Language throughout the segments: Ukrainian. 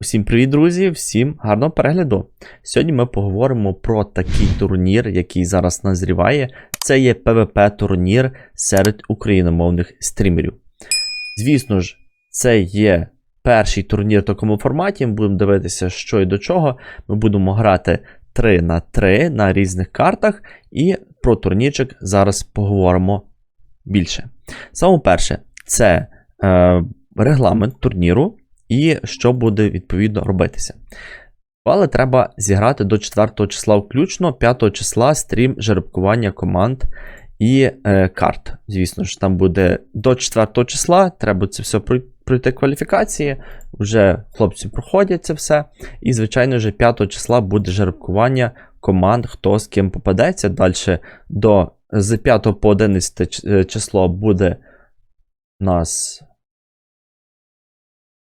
Усім привіт, друзі! Всім гарного перегляду! Сьогодні ми поговоримо про такий турнір, який зараз назріває. Це є PvP-турнір серед україномовних стрімерів. Звісно ж, це є перший турнір в такому форматі. Ми будемо дивитися, що і до чого. Ми будемо грати 3 на 3 на різних картах, і про турнірчик зараз поговоримо більше. Саме перше, це е, регламент турніру і що буде відповідно робитися. Але треба зіграти до 4 числа включно, 5 числа стрім жеребкування команд і е, карт. Звісно ж, там буде до 4 числа, треба це все пройти кваліфікації. Вже хлопці проходять це все. І, звичайно ж, 5 числа буде жеребкування команд, хто з ким попадеться. Далі до з 5 по 11 е, число буде у нас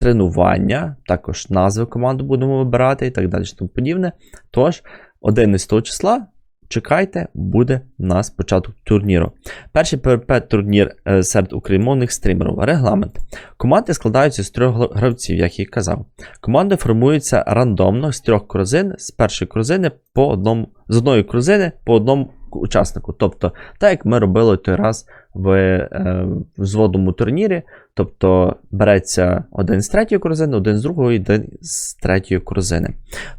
тренування, також назви команди будемо вибирати і так далі. Тому подібне. Тож, 11 числа. Чекайте, буде у нас початок турніру. Перший ПВП-турнір е, серед україномовних стрімерів. Регламент. Команди складаються з трьох гравців, як я і казав. Команди формуються рандомно з трьох корзин, з першої корзини по одному, з одної корзини по одному учаснику. Тобто, так як ми робили той раз в е, взводному турнірі, тобто береться один з третьої корзини, один з другої, один з третьої корзини.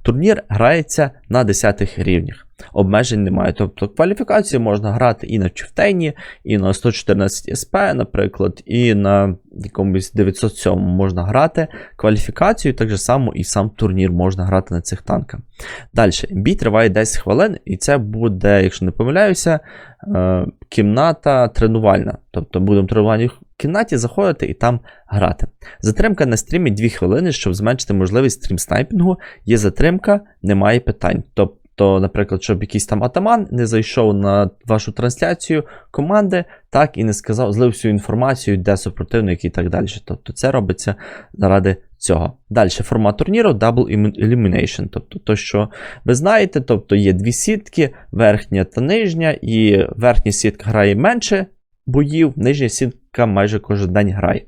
Турнір грається на 10 рівнях. Обмежень немає. Тобто кваліфікацію можна грати і на Чифтейні, і на 114 СП, наприклад, і на якомусь 907 можна грати кваліфікацію, так же само і сам турнір можна грати на цих танках. Далі, бій триває 10 хвилин, і це буде, якщо не помиляюся, е, кімната тренувальна. Тобто будемо тренування в кімнаті заходити і там грати. Затримка на стрімі 2 хвилини, щоб зменшити можливість стрім снайпінгу. Є затримка, немає питань. Тобто, наприклад, щоб якийсь там атаман не зайшов на вашу трансляцію команди, так і не сказав, злив всю інформацію, де супротивник і так далі. Тобто це робиться заради цього. Далі формат турніру Double Elimination. Тобто, то, що ви знаєте, тобто є дві сітки, верхня та нижня, і верхня сітка грає менше боїв, нижня сітка майже кожен день грає.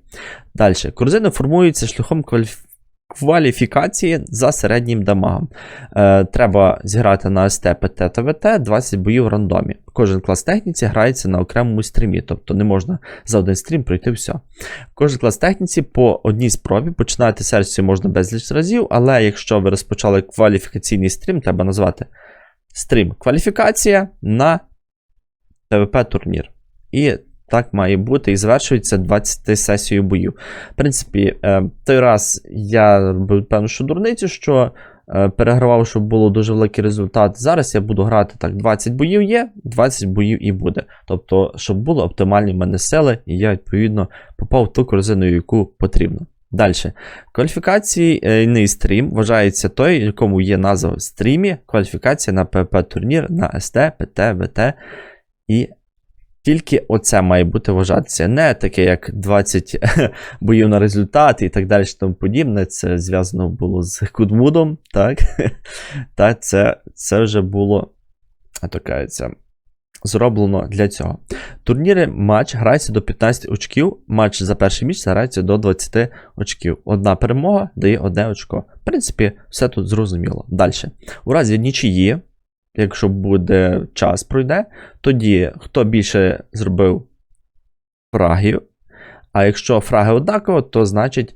Далі. Корзини формуються шляхом кваліф- кваліфікації за середнім дамагом. Е, треба зіграти на СТ, ПТ та ВТ 20 боїв в рандомі. Кожен клас техніці грається на окремому стрімі, тобто не можна за один стрім пройти все. Кожен клас техніці по одній спробі. Починати серію можна безліч разів, але якщо ви розпочали кваліфікаційний стрім, треба назвати стрім кваліфікація на ПВП-турнір. І так має бути, і завершується 20 сесією боїв. В принципі, е, той раз я робив певну що дурницю, що е, перегравав, щоб було дуже великий результат. Зараз я буду грати так: 20 боїв є, 20 боїв і буде. Тобто, щоб було оптимальні в мене сили, і я, відповідно, попав в ту корзину, яку потрібно. Далі. Кваліфікаційний стрім вважається той, якому є назва в стрімі, кваліфікація на ПВП-турнір на СТ, ПТ, ВТ і тільки оце має бути вважатися. Не таке, як 20 боїв на результат і так далі, тому подібне. Це зв'язано було з Кудмудом. Так, Та це, це вже було то зроблено для цього. Турніри матч грається до 15 очків. Матч за перший місць грається до 20 очків. Одна перемога дає одне очко. В принципі, все тут зрозуміло. Далі. У разі нічиї, якщо буде час пройде, тоді хто більше зробив фрагів. А якщо фраги однаково, то значить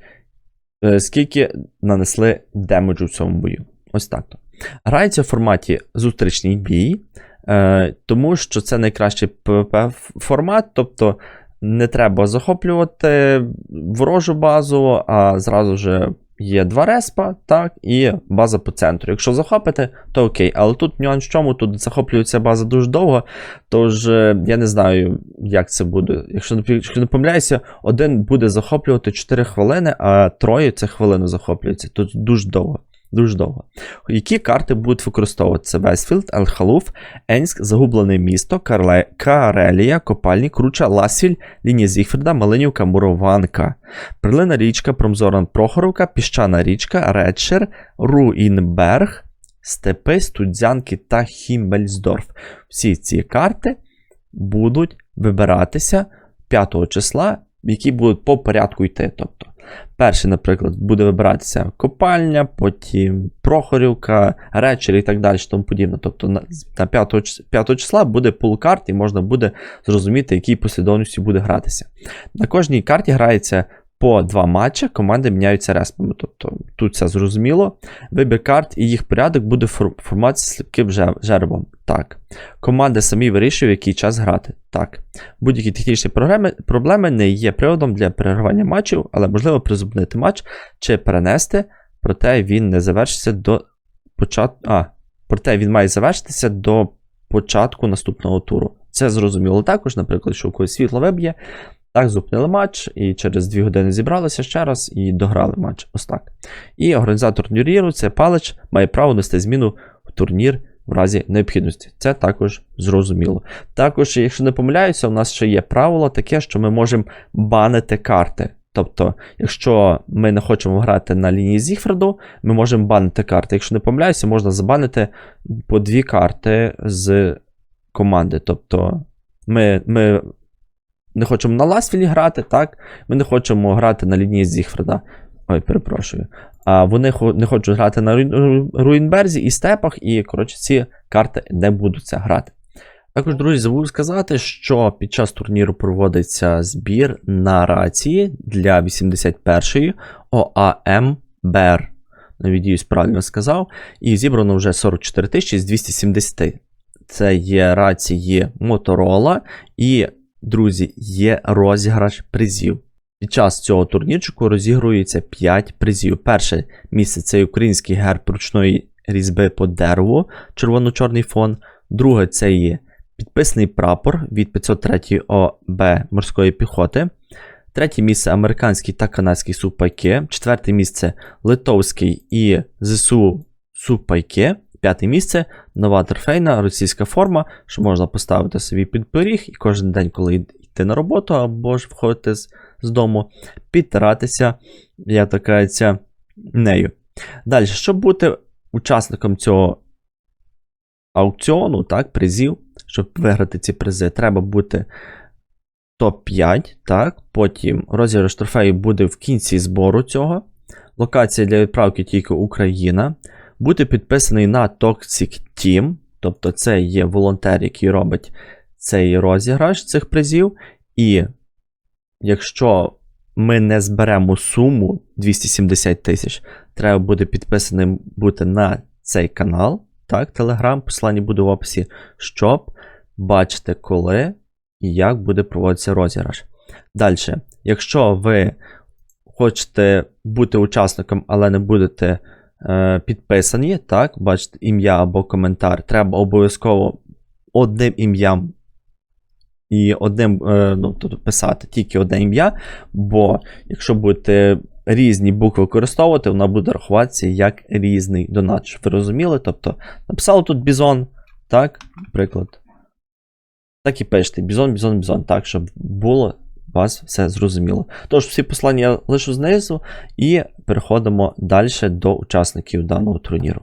е, скільки нанесли демеджу в цьому бою. Ось так то. Грається в форматі зустрічний бій, е, тому що це найкращий PvP формат, тобто не треба захоплювати ворожу базу, а зразу же є два респа, так, і база по центру. Якщо захопите, то окей. Але тут нюанс в чому, тут захоплюється база дуже довго, тож е, я не знаю, як це буде. Якщо якщо не помиляюся, один буде захоплювати 4 хвилини, а троє це хвилину захоплюється. Тут дуже довго. Дуже довго. Які карти будуть використовуватися? Вестфілд, Елхалуф, Енськ, Загублене місто, Карле... Карелія, Копальник, Круча, Ласвіль, Лінія Зігфріда, Малинівка, Мурованка, Прилина річка, Промзоран Прохоровка, Піщана річка, Редшир, Руїнберг, Степи, Студзянки та Хімбельсдорф. Всі ці карти будуть вибиратися 5 числа, які будуть по порядку йти. Тобто Перший, наприклад, буде вибиратися копальня, потім Прохорівка, Речері і так далі, тому подібне. Тобто на, на 5, 5 числа буде пул карт, і можна буде зрозуміти, якій послідовності буде гратися. На кожній карті грається по два матчі, команди міняються респами. Тобто тут все зрозуміло. Вибір карт і їх порядок буде фор- формуватися сліпким же- жеребом. Так. Команди самі вирішують, в який час грати. Так. Будь-які технічні проблеми не є приводом для перервання матчів, але можливо призупинити матч чи перенести, проте він не завершиться до початку. А, проте він має завершитися до початку наступного туру. Це зрозуміло також, наприклад, що у когось світло виб'є. Так, зупинили матч, і через 2 години зібралися ще раз і дограли матч. Ось так. І організатор турніру, це палич, має право нести зміну в турнір в разі необхідності. Це також зрозуміло. Також, якщо не помиляюся, у нас ще є правило таке, що ми можемо банити карти. Тобто, якщо ми не хочемо грати на лінії Зігфреду, ми можемо банити карти. Якщо не помиляюся, можна забанити по дві карти з команди. Тобто, ми, ми не хочемо на Ласфілі грати, так? Ми не хочемо грати на лінії Зігфреда. Ой, перепрошую. А вони не хочуть грати на Руїнберзі і степах, і, коротше, ці карти не будуть це грати. Також, друзі, забув сказати, що під час турніру проводиться збір на рації для 81-ї ОАМ БР. Надіюсь, правильно сказав. І зібрано вже 44 тисячі з 270. Це є рації Motorola і, друзі, є розіграш призів. Під час цього турнірчику розігрується 5 призів. Перше місце це український герб ручної різьби по дереву, червоно-чорний фон. Друге це є підписаний прапор від 503 ОБ морської піхоти. Третє місце американський та канадський супайки. Четверте місце литовський і ЗСУ супайки. П'яте місце нова торфейна російська форма, що можна поставити собі під пиріг і кожен день, коли йти на роботу або ж входити з, з дому, підтиратися, я така ця нею. Далі, щоб бути учасником цього аукціону, так, призів, щоб виграти ці призи, треба бути топ-5, так, потім розіграш трофею буде в кінці збору цього. Локація для відправки тільки Україна. Бути підписаний на Toxic Team, тобто це є волонтер, який робить цей розіграш цих призів. І якщо ми не зберемо суму 270 тисяч, треба буде підписаним бути на цей канал. Так, Telegram, посилання буде в описі, щоб бачити, коли і як буде проводитися розіграш. Далі, якщо ви хочете бути учасником, але не будете підписані, так, бачите, ім'я або коментар, треба обов'язково одним ім'ям і одним е, ну, тобто писати тільки одне ім'я, бо якщо будете різні букви використовувати, вона буде рахуватися як різний донат. Щоб ви розуміли? Тобто, написали тут бізон, так, наприклад. Так і пишете бізон, бізон, бізон, так, щоб було у вас все зрозуміло. Тож, всі послання я лишу знизу і переходимо далі до учасників даного турніру.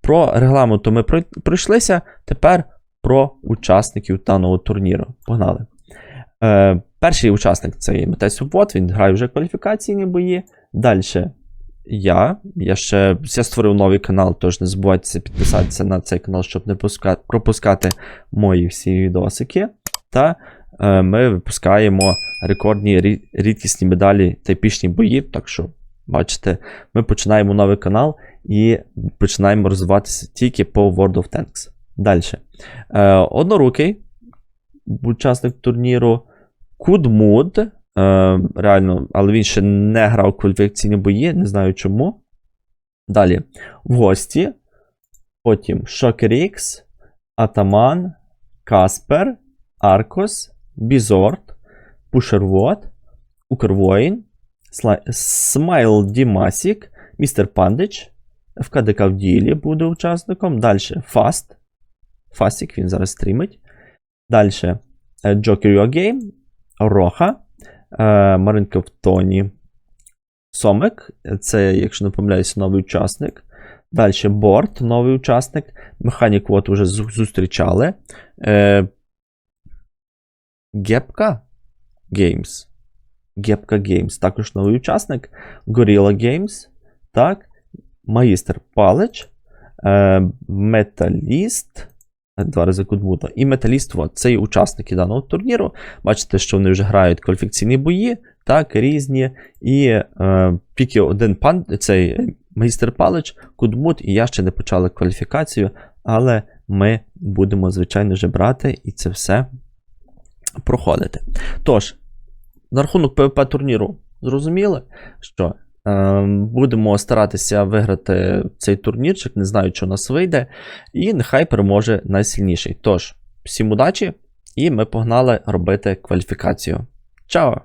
Про регламент ми пройшлися. Тепер про учасників даного турніру. Погнали. Е, перший учасник це є Матей Свобод, він грає вже кваліфікаційні бої. Далі я. Я ще я створив новий канал, тож не забувайте підписатися на цей канал, щоб не пропускати мої всі відосики. Та ми випускаємо рекордні рідкісні медалі та епічні бої. Так що, бачите, ми починаємо новий канал і починаємо розвиватися тільки по World of Tanks. Далі. Е, однорукий учасник турніру. Кудмуд. Е, реально, але він ще не грав кваліфікаційні бої, не знаю чому. Далі. В гості. Потім Шокер Ікс, Атаман, Каспер, Аркос, Бізорт, Пушервод, Укрвоїн, Смайл Дімасік, Містер Пандич, ФКДК в ділі буде учасником. Далі Фаст. Фастік він зараз стрімить. Далі Your Game, Роха, е, Маринка в Тоні, Сомик. Це, якщо не помиляюся, новий учасник. Далі Борт, новий учасник. Механік от уже зустрічали. Гепка Games. Гепка Games. Також новий учасник. Gorilla Games. Так. Магістр Палич. Е, Металіст. Два рази Кудмута. І Металіст, це і учасники даного турніру. Бачите, що вони вже грають кваліфікаційні бої, так, різні. І е, тільки один пан, цей магістр Палич, Кудмут, і я ще не почали кваліфікацію, але ми будемо, звичайно, вже брати і це все проходити. Тож, на рахунок ПВП турніру, зрозуміли, що е, будемо старатися виграти цей турнірчик, не знаю, що у нас вийде, і нехай переможе найсильніший. Тож, всім удачі, і ми погнали робити кваліфікацію. Чао!